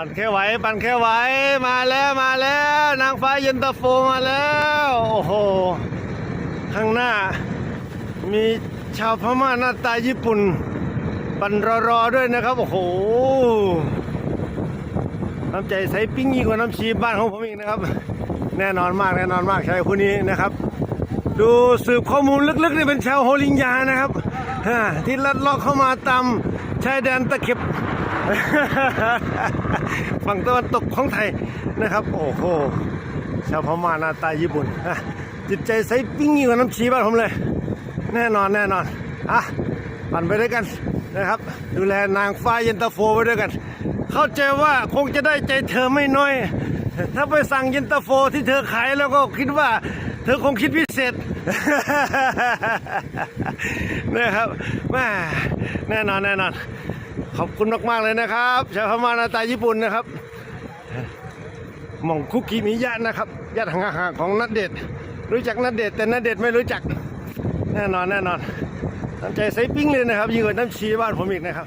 ปั่นแค่ไหวปั่นแค่ไหวมาแล้วมาแล้ว นางฟ้าเย็นตาโฟมาแล้ว โอ้โห ข้างหน้า มีชาวพม่าหน้าตาญี่ปุ่น ปั่นรอๆด้วยนะครับ โอ้โหน้ำใจใสปิ้งยิ่งกว่าน้ำชีบ้านของผมอีกนะครับ แน่นอนมากแน่นอนมากชายคนนี้นะครับ ดูสืบข้อมูลลึกๆนี่เป็นชาวโฮลิงยานะครับที่ลัดเลาะเข้ามาตามชายแดนตะเข็บ ฝั่งตะวันตกของไทยนะครับ โอ้โหชาวพม่าหน้าตาญี่ปุ่นจิตใจใสปิ้งยิ่กว่าน้ำชีบ้านผมเลย แน่นอนแน่นอนอะปั่นไปด้วยกันนะครับ ดูแลนางฟ้าเย็นตาโฟไปด้วยกัน เข้าใจว่าคงจะได้ใจเธอไม่น้อย ถ้าไปสั่งเย็นตาโฟที่เธอขายแล้วก็คิดว่าเธอคงคิดพิเศษนะครับแม่แน่นอนแน่นอน ขอบคุณมาก ๆ เลยนะครับชาวพม่าหน้าตาญี่ปุ่นนะครับมองคุกกิมิยะนะครับญาติห่างๆของนัดเดชรู้จักนัดเดชแต่นัดเดชไม่รู้จักแน่นอนแน่นอนน้ำใจไซปิ้งเลยนะครับยิ่งกว่าน้ำชีบ้านผมอีกนะครับ